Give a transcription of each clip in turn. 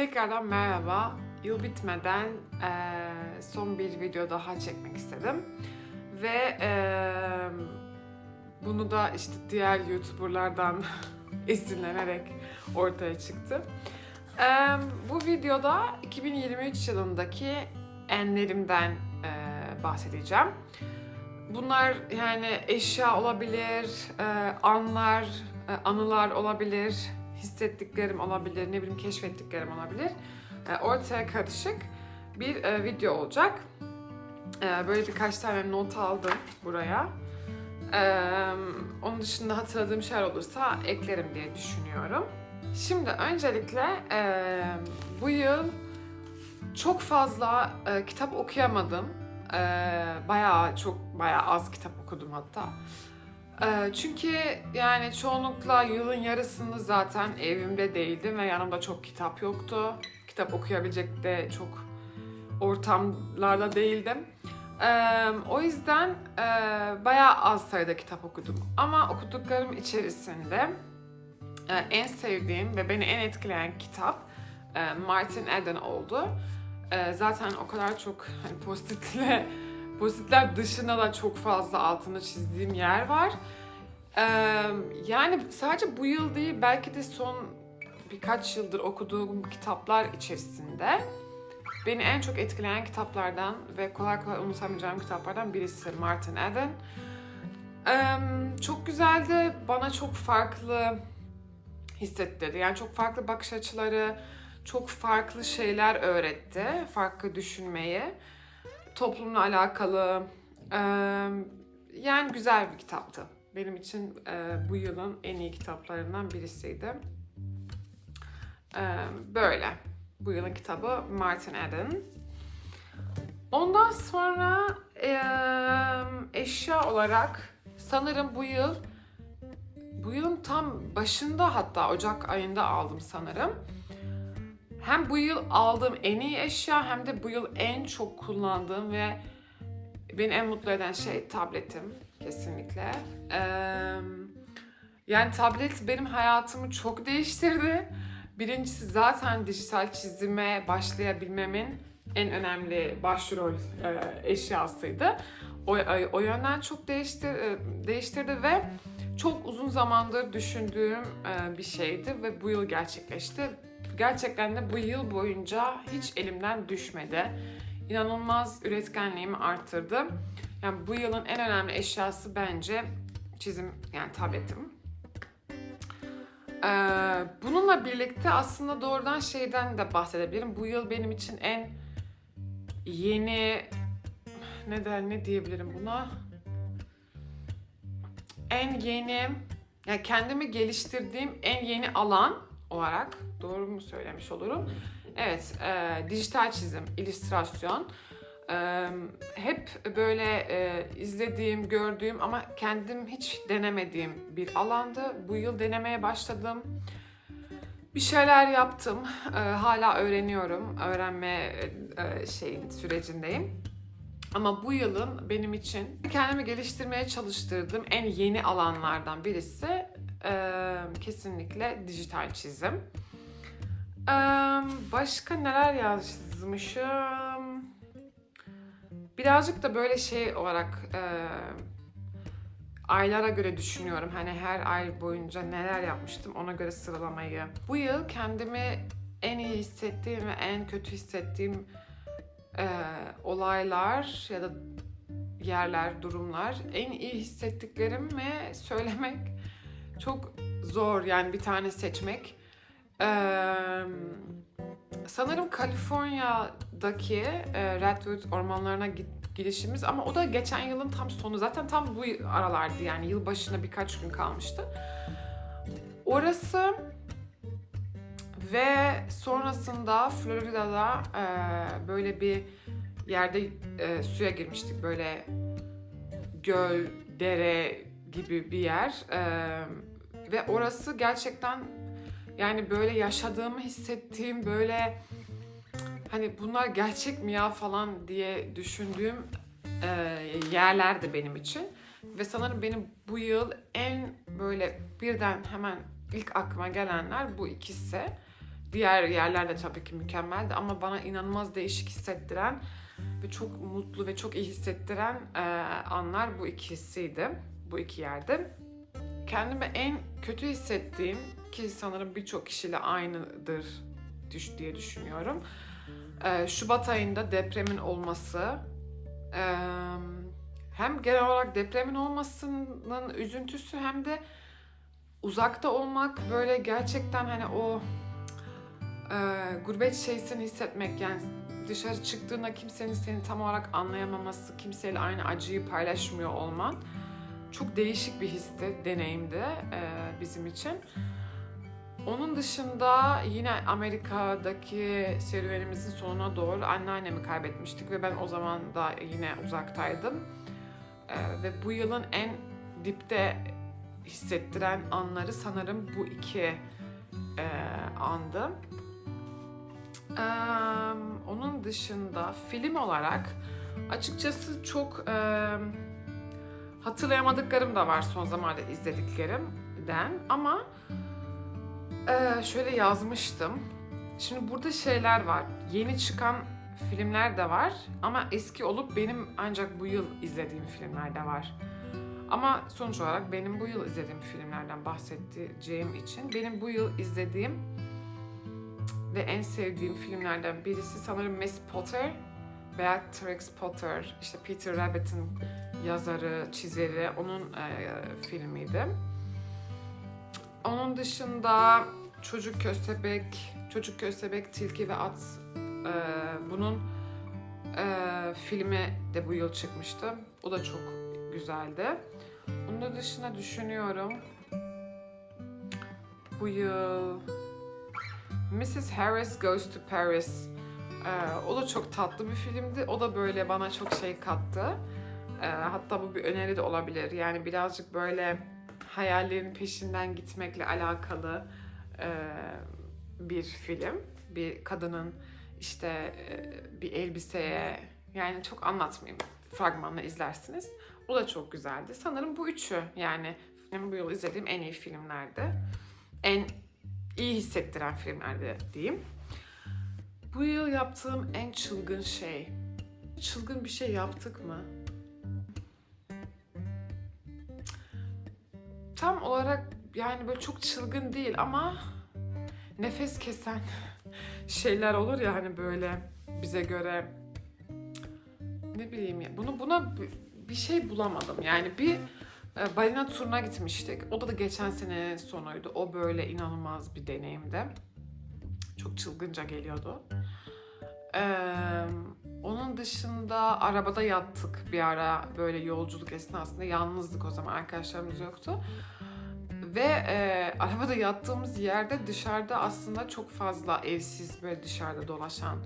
Tekrardan merhaba. Yıl bitmeden eee, son bir video daha çekmek istedim. Ve eee, bunu da işte diğer YouTuber'lardan esinlenerek ortaya çıktı. Eee, bu videoda 2023 yılındaki enlerimden eee, bahsedeceğim. Bunlar yani eşya olabilir, eee, anlar, eee, anılar olabilir, hissettiklerim olabilir, ne bileyim keşfettiklerim olabilir. Eee, ortaya karışık bir eee, video olacak. Eee, böyle birkaç tane not aldım buraya. Eee, onun dışında hatırladığım şeyler olursa eklerim diye düşünüyorum. Şimdi öncelikle eee, bu yıl çok fazla eee, kitap okuyamadım. Bayağı çok bayağı az kitap okudum hatta. Eee, çünkü yani çoğunlukla yılın yarısını zaten evimde değildim ve yanımda çok kitap yoktu. Kitap okuyabilecek de çok ortamlarda değildim. Eee, o yüzden eee bayağı az sayıda kitap okudum. Ama okuduklarım içerisinde eee, en sevdiğim ve beni en etkileyen kitap eee, Martin Eden oldu. Zaten o kadar çok hani pozitifle pozitler dışında da çok fazla altını çizdiğim yer var. Yani sadece bu yıl değil belki de son birkaç yıldır okuduğum kitaplar içerisinde beni en çok etkileyen kitaplardan ve kolay kolay unutamayacağım kitaplardan birisi Martin Eden. Çok güzeldi. Bana çok farklı hissettirdi. Yani çok farklı bakış açıları, çok farklı şeyler öğretti. Farklı düşünmeyi. Toplumla alakalı. yani güzel bir kitaptı. Benim için eee, bu yılın en iyi kitaplarından birisiydi. Eee, böyle. Bu yılın kitabı Martin Eden. Ondan sonra eee, eşya olarak sanırım bu yıl bu yılın tam başında hatta Ocak ayında aldım sanırım. Hem bu yıl aldığım en iyi eşya hem de bu yıl en çok kullandığım ve beni en mutlu eden şey tabletim kesinlikle. Eee, yani tablet benim hayatımı çok değiştirdi. Birincisi zaten dijital çizime başlayabilmemin en önemli başrol e, eşyasıydı. O, o yönden çok değiştir, değiştirdi ve çok uzun zamandır düşündüğüm e, bir şeydi ve bu yıl gerçekleşti. Gerçekten de bu yıl boyunca hiç elimden düşmedi. İnanılmaz üretkenliğimi arttırdı. Yani bu yılın en önemli eşyası bence çizim yani tabletim. Ee, bununla birlikte aslında doğrudan şeyden de bahsedebilirim. Bu yıl benim için en yeni ne der ne diyebilirim buna? En yeni yani kendimi geliştirdiğim en yeni alan olarak doğru mu söylemiş olurum? Evet, e, dijital çizim, illüstrasyon. Hep böyle izlediğim, gördüğüm ama kendim hiç denemediğim bir alandı. Bu yıl denemeye başladım. Bir şeyler yaptım. Hala öğreniyorum. Öğrenme şeyin sürecindeyim. Ama bu yılın benim için kendimi geliştirmeye çalıştırdığım en yeni alanlardan birisi kesinlikle dijital çizim. Başka neler yazmışım? Birazcık da böyle şey olarak e, aylara göre düşünüyorum. Hani her ay boyunca neler yapmıştım ona göre sıralamayı. Bu yıl kendimi en iyi hissettiğim ve en kötü hissettiğim e, olaylar ya da yerler, durumlar en iyi hissettiklerimi söylemek çok zor yani bir tane seçmek. Ee, sanırım Kaliforniya'daki e, Redwood ormanlarına gidişimiz ama o da geçen yılın tam sonu. Zaten tam bu aralardı yani yıl başına birkaç gün kalmıştı. Orası ve sonrasında Florida'da e, böyle bir yerde e, suya girmiştik. Böyle göl, dere gibi bir yer. Ve orası gerçekten yani böyle yaşadığımı hissettiğim böyle hani bunlar gerçek mi ya falan diye düşündüğüm e, yerlerdi benim için. Ve sanırım benim bu yıl en böyle birden hemen ilk aklıma gelenler bu ikisi. Diğer yerler de tabii ki mükemmeldi ama bana inanılmaz değişik hissettiren ve çok mutlu ve çok iyi hissettiren e, anlar bu ikisiydi. Bu iki yerde. Kendimi en kötü hissettiğim ki sanırım birçok kişiyle aynıdır diye düşünüyorum. E, Şubat ayında depremin olması e, hem genel olarak depremin olmasının üzüntüsü hem de uzakta olmak böyle gerçekten hani o e, gurbet şeysini hissetmek yani dışarı çıktığında kimsenin seni tam olarak anlayamaması, kimseyle aynı acıyı paylaşmıyor olman çok değişik bir histi, deneyimdi e, bizim için. Onun dışında yine Amerika'daki serüvenimizin sonuna doğru anneannemi kaybetmiştik ve ben o zaman da yine uzaktaydım. E, ve bu yılın en dipte hissettiren anları sanırım bu iki e, andı. Eee, onun dışında film olarak açıkçası çok eee, hatırlayamadıklarım da var son zamanlarda izlediklerimden ama eee, şöyle yazmıştım. Şimdi burada şeyler var. Yeni çıkan filmler de var ama eski olup benim ancak bu yıl izlediğim filmler de var. Ama sonuç olarak benim bu yıl izlediğim filmlerden bahsedeceğim için benim bu yıl izlediğim ve en sevdiğim filmlerden birisi sanırım Miss Potter, Beatrix Potter, işte Peter Rabbit'in yazarı, çizeri, onun e, filmiydi. Onun dışında Çocuk Köstebek, Çocuk Köstebek, Tilki ve At, e, bunun e, filmi de bu yıl çıkmıştı. O da çok güzeldi. Onun dışında düşünüyorum. Bu yıl Mrs. Harris Goes to Paris. Ee, o da çok tatlı bir filmdi. O da böyle bana çok şey kattı. Ee, hatta bu bir öneri de olabilir. Yani birazcık böyle hayallerin peşinden gitmekle alakalı e, bir film. Bir kadının işte e, bir elbiseye yani çok anlatmayayım. Fragmanla izlersiniz. O da çok güzeldi. Sanırım bu üçü yani benim bu yıl izlediğim en iyi filmlerdi. En iyi hissettiren filmlerde diyeyim. Bu yıl yaptığım en çılgın şey. Çılgın bir şey yaptık mı? Tam olarak yani böyle çok çılgın değil ama nefes kesen şeyler olur ya hani böyle bize göre ne bileyim ya bunu buna bir şey bulamadım. Yani bir e, balina turuna gitmiştik. O da, da geçen sene sonuydu. O böyle inanılmaz bir deneyimdi. Çok çılgınca geliyordu. Ee, onun dışında arabada yattık bir ara böyle yolculuk esnasında. Yalnızdık o zaman arkadaşlarımız yoktu. Ve e, arabada yattığımız yerde dışarıda aslında çok fazla evsiz böyle dışarıda dolaşan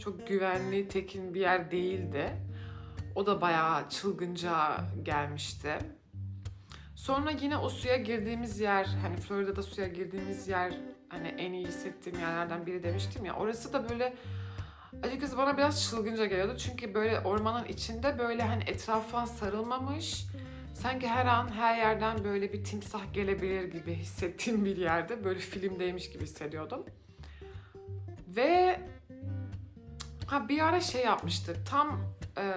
çok güvenli, tekin bir yer değildi. O da bayağı çılgınca gelmişti. Sonra yine o suya girdiğimiz yer, hani Florida'da suya girdiğimiz yer hani en iyi hissettiğim yerlerden biri demiştim ya. Orası da böyle açıkçası bana biraz çılgınca geliyordu. Çünkü böyle ormanın içinde böyle hani etrafa sarılmamış. Sanki her an her yerden böyle bir timsah gelebilir gibi hissettiğim bir yerde. Böyle filmdeymiş gibi hissediyordum. Ve ha bir ara şey yapmıştık. Tam e,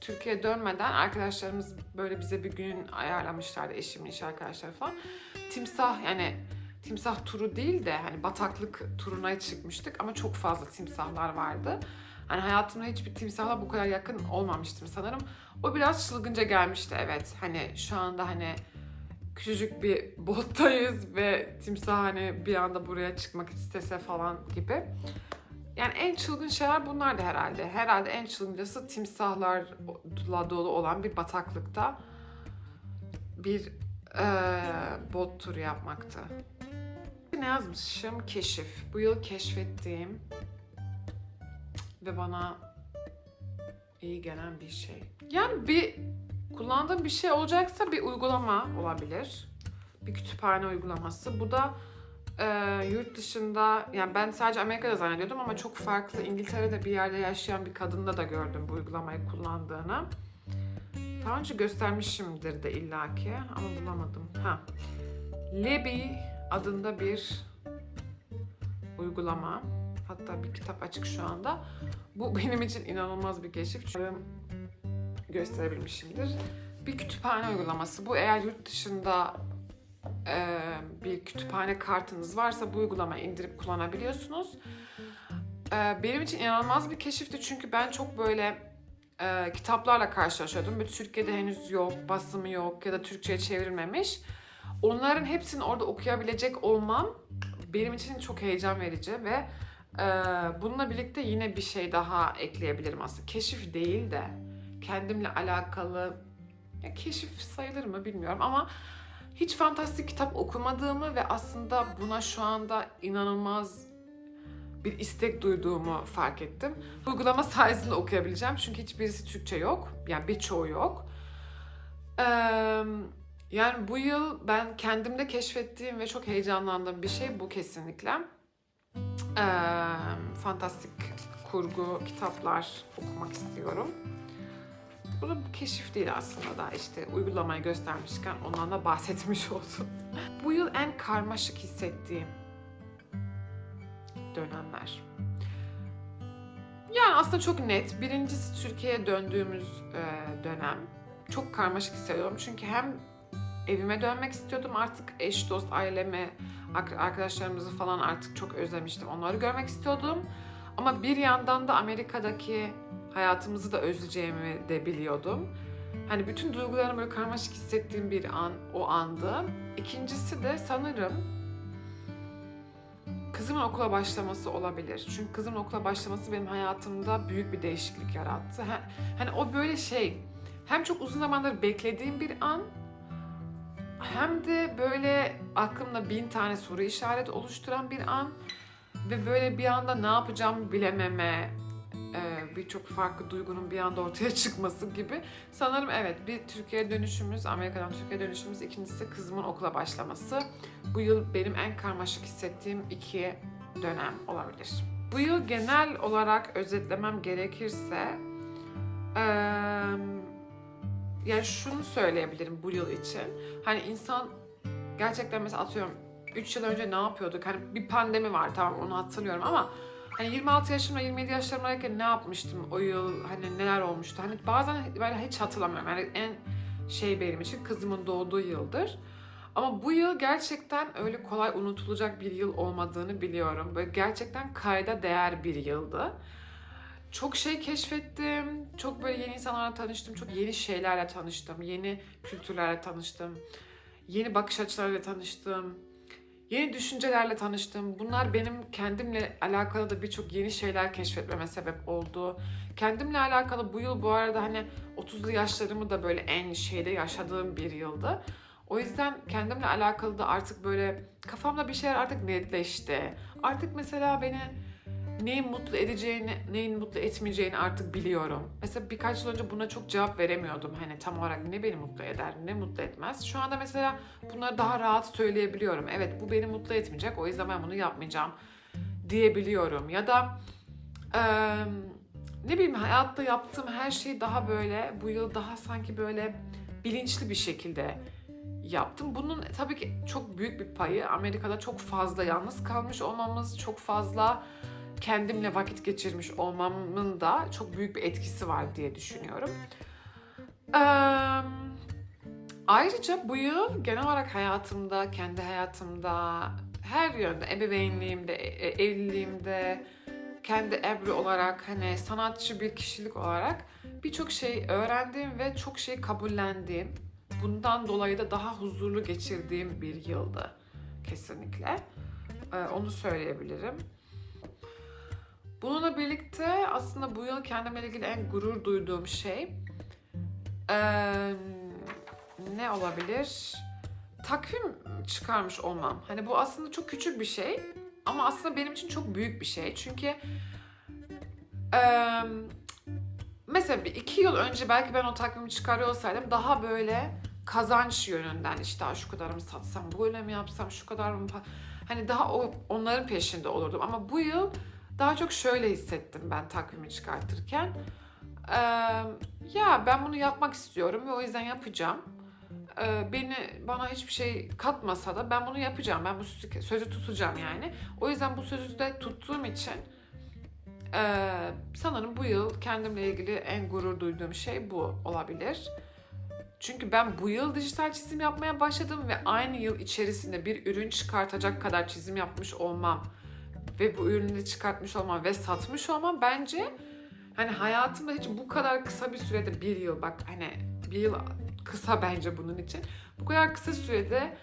Türkiye'ye dönmeden arkadaşlarımız böyle bize bir gün ayarlamışlardı eşimin iş arkadaşları falan. Timsah yani timsah turu değil de hani bataklık turuna çıkmıştık ama çok fazla timsahlar vardı. Hani hayatımda hiçbir timsahla bu kadar yakın olmamıştım sanırım. O biraz çılgınca gelmişti evet. Hani şu anda hani küçücük bir bottayız ve timsah hani bir anda buraya çıkmak istese falan gibi. Yani en çılgın şeyler bunlar da herhalde. Herhalde en çılgıncası timsahlarla dolu olan bir bataklıkta bir e, bot turu yapmaktı. Ne yazmışım? Keşif. Bu yıl keşfettiğim ve bana iyi gelen bir şey. Yani bir kullandığım bir şey olacaksa bir uygulama olabilir. Bir kütüphane uygulaması. Bu da e, yurt dışında yani ben sadece Amerika'da zannediyordum ama çok farklı İngiltere'de bir yerde yaşayan bir kadında da gördüm bu uygulamayı kullandığını. Daha önce göstermişimdir de illaki ama bulamadım. Ha. Lebi adında bir uygulama. Hatta bir kitap açık şu anda. Bu benim için inanılmaz bir keşif. Umarım gösterebilmişimdir. Bir kütüphane uygulaması. Bu eğer yurt dışında e, bir kütüphane kartınız varsa bu uygulamayı indirip kullanabiliyorsunuz. E, benim için inanılmaz bir keşifti çünkü ben çok böyle e, kitaplarla karşılaşıyordum. Böyle Türkiye'de henüz yok, basımı yok ya da Türkçe'ye çevrilmemiş. Onların hepsini orada okuyabilecek olmam benim için çok heyecan verici ve e, bununla birlikte yine bir şey daha ekleyebilirim aslında. Keşif değil de kendimle alakalı ya keşif sayılır mı bilmiyorum ama hiç fantastik kitap okumadığımı ve aslında buna şu anda inanılmaz bir istek duyduğumu fark ettim. Uygulama sayesinde okuyabileceğim çünkü hiçbirisi Türkçe yok. Yani birçoğu yok. Ee, yani bu yıl ben kendimde keşfettiğim ve çok heyecanlandığım bir şey bu kesinlikle. Ee, fantastik kurgu kitaplar okumak istiyorum. Bu da bir keşif değil aslında da işte uygulamayı göstermişken ondan da bahsetmiş oldum. bu yıl en karmaşık hissettiğim dönemler. Yani aslında çok net. Birincisi Türkiye'ye döndüğümüz e, dönem. Çok karmaşık hissediyorum. Çünkü hem evime dönmek istiyordum artık eş, dost, ailemi, arkadaşlarımızı falan artık çok özlemiştim. Onları görmek istiyordum. Ama bir yandan da Amerika'daki hayatımızı da özleyeceğimi de biliyordum. Hani bütün duygularımı böyle karmaşık hissettiğim bir an o andı. İkincisi de sanırım kızımın okula başlaması olabilir. Çünkü kızımın okula başlaması benim hayatımda büyük bir değişiklik yarattı. Ha- Hani o böyle şey hem çok uzun zamandır beklediğim bir an hem de böyle aklımda bin tane soru işareti oluşturan bir an ve böyle bir anda ne yapacağımı bilememe, e, birçok farklı duygunun bir anda ortaya çıkması gibi. Sanırım evet bir Türkiye dönüşümüz, Amerika'dan Türkiye dönüşümüz, ikincisi kızımın okula başlaması. Bu yıl benim en karmaşık hissettiğim iki dönem olabilir. Bu yıl genel olarak özetlemem gerekirse eee, yani şunu söyleyebilirim bu yıl için. Hani insan gerçekten mesela atıyorum 3 yıl önce ne yapıyorduk? Hani bir pandemi var tamam onu hatırlıyorum ama hani 26 yaşımda 27 yaşlarımdayken ne yapmıştım o yıl hani neler olmuştu? Hani bazen böyle hiç hatırlamıyorum. Yani en şey benim için kızımın doğduğu yıldır. Ama bu yıl gerçekten öyle kolay unutulacak bir yıl olmadığını biliyorum. Böyle gerçekten kayda değer bir yıldı. Çok şey keşfettim. Çok böyle yeni insanlarla tanıştım. Çok yeni şeylerle tanıştım. Yeni kültürlerle tanıştım. Yeni bakış açılarıyla tanıştım. Yeni düşüncelerle tanıştım. Bunlar benim kendimle alakalı da birçok yeni şeyler keşfetmeme sebep oldu. Kendimle alakalı bu yıl bu arada hani 30'lu yaşlarımı da böyle en şeyde yaşadığım bir yıldı. O yüzden kendimle alakalı da artık böyle kafamda bir şeyler artık netleşti. Artık mesela beni neyin mutlu edeceğini, neyin mutlu etmeyeceğini artık biliyorum. Mesela birkaç yıl önce buna çok cevap veremiyordum. Hani tam olarak ne beni mutlu eder, ne mutlu etmez. Şu anda mesela bunları daha rahat söyleyebiliyorum. Evet bu beni mutlu etmeyecek o yüzden ben bunu yapmayacağım diyebiliyorum. Ya da eee, ne bileyim hayatta yaptığım her şey daha böyle bu yıl daha sanki böyle bilinçli bir şekilde yaptım. Bunun tabii ki çok büyük bir payı Amerika'da çok fazla yalnız kalmış olmamız, çok fazla kendimle vakit geçirmiş olmamın da çok büyük bir etkisi var diye düşünüyorum. Eee, ayrıca bu yıl genel olarak hayatımda, kendi hayatımda, her yönde, ebeveynliğimde, e- e- evliliğimde, kendi Ebru olarak, hani sanatçı bir kişilik olarak birçok şey öğrendiğim ve çok şey kabullendiğim, bundan dolayı da daha huzurlu geçirdiğim bir yıldı kesinlikle. Ee, onu söyleyebilirim. Bununla birlikte aslında bu yıl kendimle ilgili en gurur duyduğum şey eee, ne olabilir? Takvim çıkarmış olmam. Hani bu aslında çok küçük bir şey ama aslında benim için çok büyük bir şey. Çünkü eee, mesela bir iki yıl önce belki ben o takvimi çıkarıyor olsaydım daha böyle kazanç yönünden işte "Aa, şu kadar mı satsam, böyle mi yapsam, şu kadar mı pa-" hani daha o onların peşinde olurdum. Ama bu yıl daha çok şöyle hissettim ben takvimi çıkartırken. Eee, ya ben bunu yapmak istiyorum ve o yüzden yapacağım. e, beni bana hiçbir şey katmasa da ben bunu yapacağım. Ben bu sözü tutacağım yani. O yüzden bu sözü de tuttuğum için e, sanırım bu yıl kendimle ilgili en gurur duyduğum şey bu olabilir. Çünkü ben bu yıl dijital çizim yapmaya başladım ve aynı yıl içerisinde bir ürün çıkartacak kadar çizim yapmış olmam ve bu ürünü çıkartmış olmam ve satmış olmam bence hani hayatımda hiç bu kadar kısa bir sürede bir yıl bak hani bir yıl kısa bence bunun için. Bu kadar kısa sürede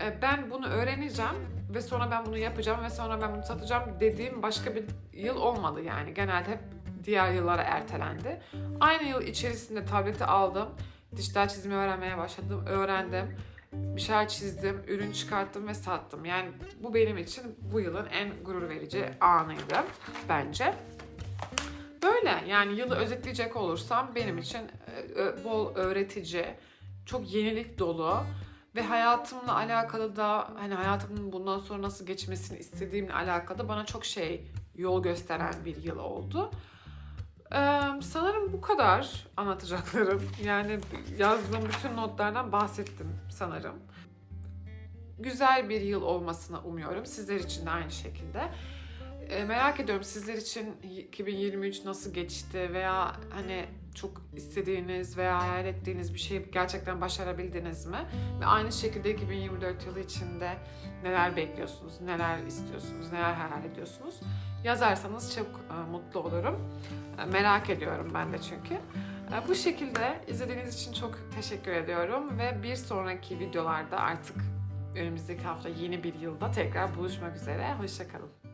e, ben bunu öğreneceğim ve sonra ben bunu yapacağım ve sonra ben bunu satacağım dediğim başka bir yıl olmadı yani. Genelde hep diğer yıllara ertelendi. Aynı yıl içerisinde tableti aldım. Dijital çizimi öğrenmeye başladım. Öğrendim. Bir şeyler çizdim, ürün çıkarttım ve sattım. Yani bu benim için bu yılın en gurur verici anıydı bence. Böyle yani yılı özetleyecek olursam benim için e, bol öğretici, çok yenilik dolu ve hayatımla alakalı da hani hayatımın bundan sonra nasıl geçmesini istediğimle alakalı da bana çok şey yol gösteren bir yıl oldu. Ee, sanırım bu kadar anlatacaklarım. Yani yazdığım bütün notlardan bahsettim sanırım. Güzel bir yıl olmasını umuyorum. Sizler için de aynı şekilde. Ee, merak ediyorum sizler için 2023 nasıl geçti veya hani çok istediğiniz veya hayal ettiğiniz bir şeyi gerçekten başarabildiniz mi? Ve aynı şekilde 2024 yılı içinde neler bekliyorsunuz, neler istiyorsunuz, neler hayal ediyorsunuz? Yazarsanız çok e, mutlu olurum. E, merak ediyorum ben de çünkü. E, bu şekilde izlediğiniz için çok teşekkür ediyorum ve bir sonraki videolarda artık önümüzdeki hafta yeni bir yılda tekrar buluşmak üzere. Hoşçakalın.